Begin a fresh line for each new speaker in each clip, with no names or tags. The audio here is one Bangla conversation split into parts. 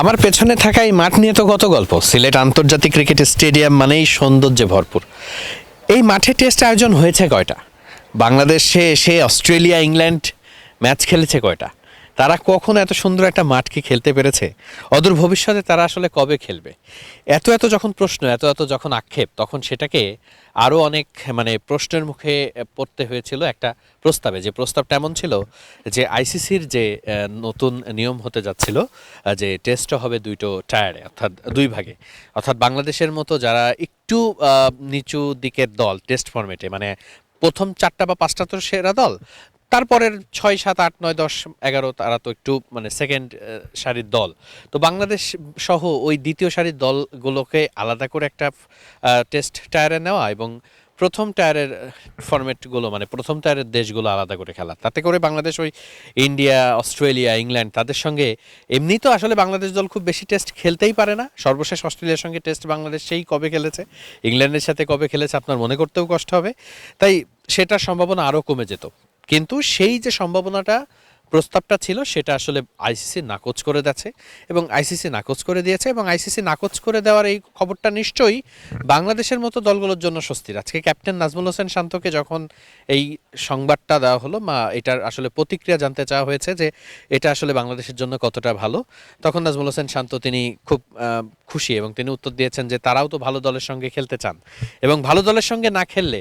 আমার পেছনে থাকা এই মাঠ নিয়ে তো গত গল্প? সিলেট আন্তর্জাতিক ক্রিকেট স্টেডিয়াম মানেই সৌন্দর্যে ভরপুর। এই মাঠে টেস্ট আয়োজন হয়েছে কয়টা? বাংলাদেশে এসে অস্ট্রেলিয়া, ইংল্যান্ড ম্যাচ খেলেছে কয়টা? তারা কখন এত সুন্দর একটা মাঠকে খেলতে পেরেছে? অদূর ভবিষ্যতে তারা আসলে কবে খেলবে? এত এত যখন প্রশ্ন, এত এত যখন আক্ষেপ, তখন সেটাকে আরও অনেক মানে প্রশ্নের মুখে পড়তে হয়েছিল একটা প্রস্তাবে। যে প্রস্তাবটা এমন ছিল যে আইসিসির যে নতুন নিয়ম হতে যাচ্ছিল যে টেস্টও হবে দুইটো টায়ারে, অর্থাৎ দুই ভাগে। অর্থাৎ বাংলাদেশের মতো যারা একটু নিচু দিকের দল, টেস্ট ফরম্যাটে মানে প্রথম চারটা বা পাঁচটা তো সেরা দল তারপরের ছয়, সাত, আট, নয়, দশ, এগারো তারা তো একটু মানে সেকেন্ড সারির দল। তো বাংলাদেশ সহ ওই দ্বিতীয় সারির দলগুলোকে আলাদা করে একটা টেস্ট টায়ারে নেওয়া এবং প্রথম টায়ারের ফরম্যাটগুলো মানে প্রথম টায়ারের দেশগুলো আলাদা করে খেলা। তাতে করে বাংলাদেশ ওই ইন্ডিয়া, অস্ট্রেলিয়া, ইংল্যান্ড তাদের সঙ্গে এমনি তো আসলে বাংলাদেশ দল খুব বেশি টেস্ট খেলতেই পারে না। সর্বশেষ অস্ট্রেলিয়ার সঙ্গে টেস্ট বাংলাদেশ সেই কবে খেলেছে, ইংল্যান্ডের সাথে কবে খেলেছে আপনার মনে করতেও কষ্ট হবে। তাই সেটার সম্ভাবনা আরও কমে যেত। কিন্তু সেই যে সম্ভাবনাটা প্রস্তাবটা ছিল, সেটা আসলে আইসিসি নাকচ করে দিয়েছে এবং আইসিসি নাকচ করে দিয়েছে এবং আইসিসি নাকচ করে দেওয়ার এই খবরটা নিশ্চয়ই বাংলাদেশের মতো দলগুলোর জন্য স্বস্তির। আজকে ক্যাপ্টেন নাজমুল হোসেন শান্তকে যখন এই সংবাদটা দেওয়া হলো বা এটার আসলে প্রতিক্রিয়া জানতে চাওয়া হয়েছে যে এটা আসলে বাংলাদেশের জন্য কতটা ভালো। তখন নাজমুল হোসেন শান্ত তিনি খুব খুশি এবং তিনি উত্তর দিয়েছেন যে তারাও তো ভালো দলের সঙ্গে খেলতে চান এবং ভালো দলের সঙ্গে না খেললে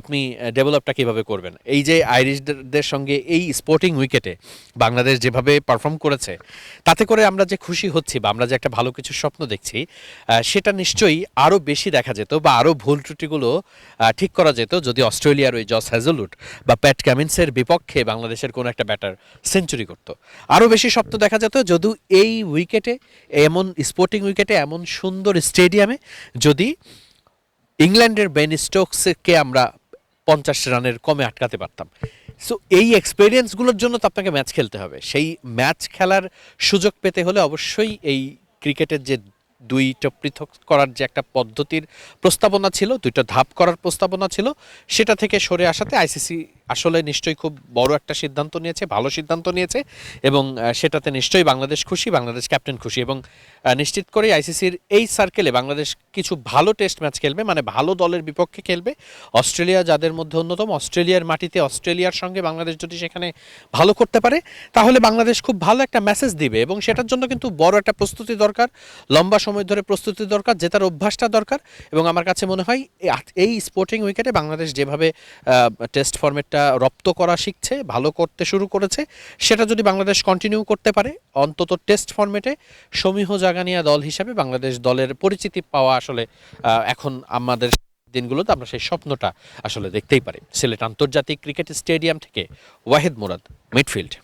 আপনি ডেভেলপটা কীভাবে করবেন? এই যে আইরিশদের সঙ্গে এই স্পোর্টিং উইকেটে বাংলাদেশ যেভাবে পারফর্ম করেছে, তাতে করে আমরা যে খুশি হচ্ছি বা আমরা যে একটা ভালো কিছু স্বপ্ন দেখছি সেটা নিশ্চয়ই আরও বেশি দেখা যেত বা আরও ভুল ত্রুটিগুলো ঠিক করা যেত যদি অস্ট্রেলিয়ার ওই জস হ্যাজলুট বা প্যাট ক্যামিন্সের বিপক্ষে বাংলাদেশের কোনো একটা ব্যাটার সেঞ্চুরি করতো। আরও বেশি স্বপ্ন দেখা যেত যদি এই উইকেটে এমন স্পোর্টিং উইকেটে এমন সুন্দর স্টেডিয়ামে যদি ইংল্যান্ডের বেন স্টোকসকে আমরা পঞ্চাশ রানের কমে আটকাতে পারতাম। সো এই এক্সপিরিয়েন্সগুলোর জন্য তো আপনাকে ম্যাচ খেলতে হবে। সেই ম্যাচ খেলার সুযোগ পেতে হলে অবশ্যই এই ক্রিকেটের যে দুইটা পৃথক করার যে একটা পদ্ধতির প্রস্তাবনা ছিল, দুইটা ধাপ করার প্রস্তাবনা ছিল, সেটা থেকে সরে আসাতে আইসিসি আসলে নিশ্চয়ই খুব বড় একটা সিদ্ধান্ত নিয়েছে, ভালো সিদ্ধান্ত নিয়েছে এবং সেটাতে নিশ্চয়ই বাংলাদেশ খুশি, বাংলাদেশ ক্যাপ্টেন খুশি এবং নিশ্চিত করে আইসিসির এই সার্কেলে বাংলাদেশ কিছু ভালো টেস্ট ম্যাচ খেলবে মানে ভালো দলের বিপক্ষে খেলবে। অস্ট্রেলিয়া যাদের মধ্যে অন্যতম, অস্ট্রেলিয়ার মাটিতে অস্ট্রেলিয়ার সঙ্গে বাংলাদেশ যদি সেখানে ভালো করতে পারে, তাহলে বাংলাদেশ খুব ভালো একটা মেসেজ দিবে এবং সেটার জন্য কিন্তু বড় একটা প্রস্তুতি দরকার, লম্বা সময় ধরে প্রস্তুতি দরকার, জেতার অভ্যাসটা দরকার এবং আমার কাছে মনে হয়, এই স্পোর্টিং উইকেটে বাংলাদেশ যেভাবে টেস্ট ফরম্যাটটা রপ্ত করা শিখছে, ভালো করতে শুরু করেছে। সেটা যদি বাংলাদেশ কন্টিনিউ করতে পারে, অন্তত টেস্ট ফর্মেটে সমীহ জাগানিয়া দল হিসাবে বাংলাদেশ দলের পরিচিতি পাওয়া আসলে এখন আমাদের দিনগুলোতে আমরা সেই স্বপ্নটা আসলে দেখতেই পারি। সিলেট আন্তর্জাতিক ক্রিকেট স্টেডিয়াম থেকে ওয়াহেদ মুরাদ মিডফিল্ড